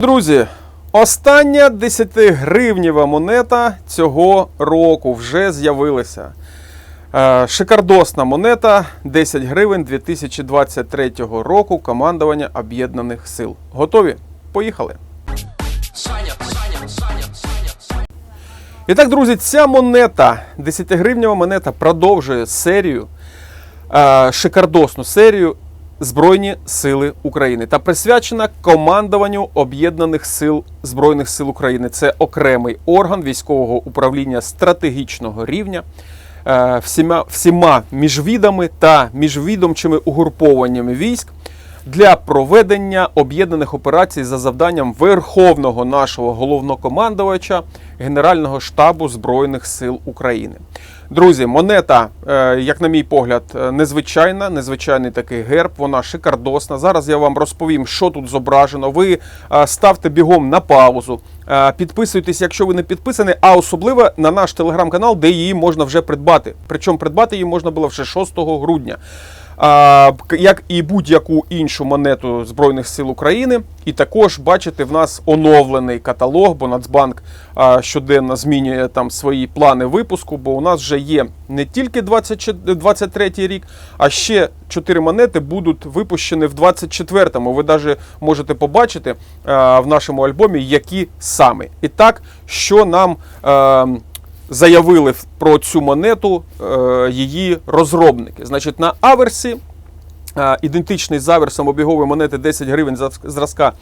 Друзі, остання 10-гривнєва монета цього року вже з'явилася. Е, Шикардосна монета 10 гривень 2023 року командування Об'єднаних Сил. Готові? Поїхали! І так, друзі, ця монета, 10-гривнєва монета, продовжує серію, е, шикардосну серію Збройні Сили України та присвячена командуванню Об'єднаних сил Збройних сил України. Це окремий орган військового управління стратегічного рівня. е, Всіма, всіма міжвідами та міжвідомчими угрупованнями військ для проведення об'єднаних операцій за завданням верховного нашого головнокомандувача Генерального штабу Збройних сил України. Друзі, монета, е, як на мій погляд, е, незвичайна, незвичайний такий герб. Вона шикардосна. Зараз я вам розповім, що тут зображено. Ви е, ставте бігом на паузу, підписуйтесь, якщо ви не підписані, а особливо на наш телеграм-канал, де її можна вже придбати. Причому придбати її можна було вже 6 грудня. Як і будь-яку іншу монету Збройних сил України. І також бачите, в нас оновлений каталог, бо Нацбанк щоденно змінює там свої плани випуску, бо у нас вже є не тільки 23 рік, а ще 4 монети будуть випущені в 24-му. Ви навіть можете побачити в нашому альбомі, які саме. І так, що нам. Заявили про цю монету е, її розробники. Значить, на аверсі е, ідентичний з аверсом обігової монети 10 гривень зразка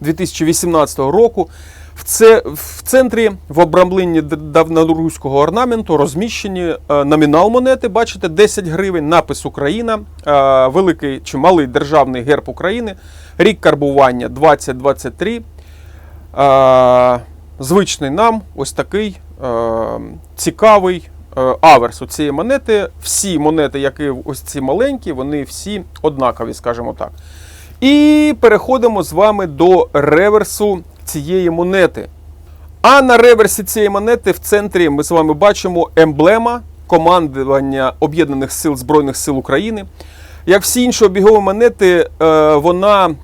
2018 року. В, це, в центрі в обрамленні давноруського орнаменту розміщені е, номінал монети. Бачите, 10 гривень, напис Україна, великий чи малий державний герб України, рік карбування 2023. Звичний нам ось такий е, цікавий е, аверс у цієї монети. Всі монети, які ось ці маленькі, вони всі однакові, скажімо так. І переходимо з вами до реверсу цієї монети. А на реверсі цієї монети в центрі ми з вами бачимо емблема командування Об'єднаних сил Збройних сил України. Як всі інші обігові монети, е, вона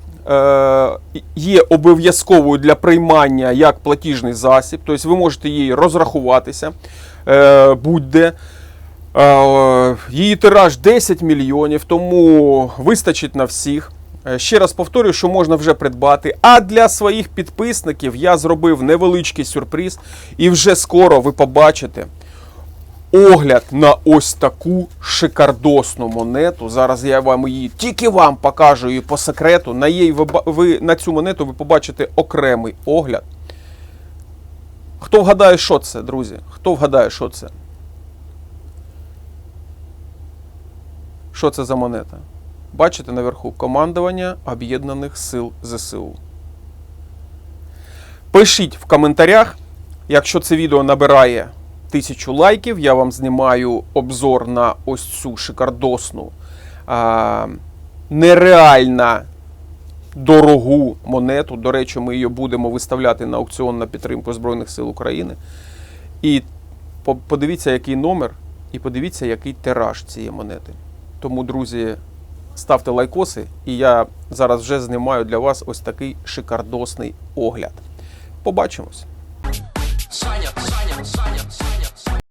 є обов'язковою для приймання як платіжний засіб, тобто ви можете її розрахуватися е, будь-де. Е, Її тираж 10 мільйонів, тому вистачить на всіх. Е, Ще раз повторюю, що можна вже придбати. А для своїх підписників я зробив невеличкий сюрприз, і вже скоро ви побачите огляд на ось таку шикардосну монету. Зараз я вам її тільки вам покажу її по секрету. На, її ви, ви, на цю монету ви побачите окремий огляд. Хто вгадає, що це, друзі? Хто вгадає, що це? Що це за монета? Бачите наверху командування Об'єднаних сил ЗСУ. Пишіть в коментарях, якщо це відео набирає тисячу лайків, я вам знімаю обзор на ось цю шикардосну, а, нереально дорогу монету. До речі, ми її будемо виставляти на аукціон на підтримку Збройних сил України. І подивіться, який номер, і подивіться, який тираж цієї монети. Тому, друзі, ставте лайкоси, і я зараз вже знімаю для вас ось такий шикардосний огляд. Побачимось! Саня, Саня, Саня,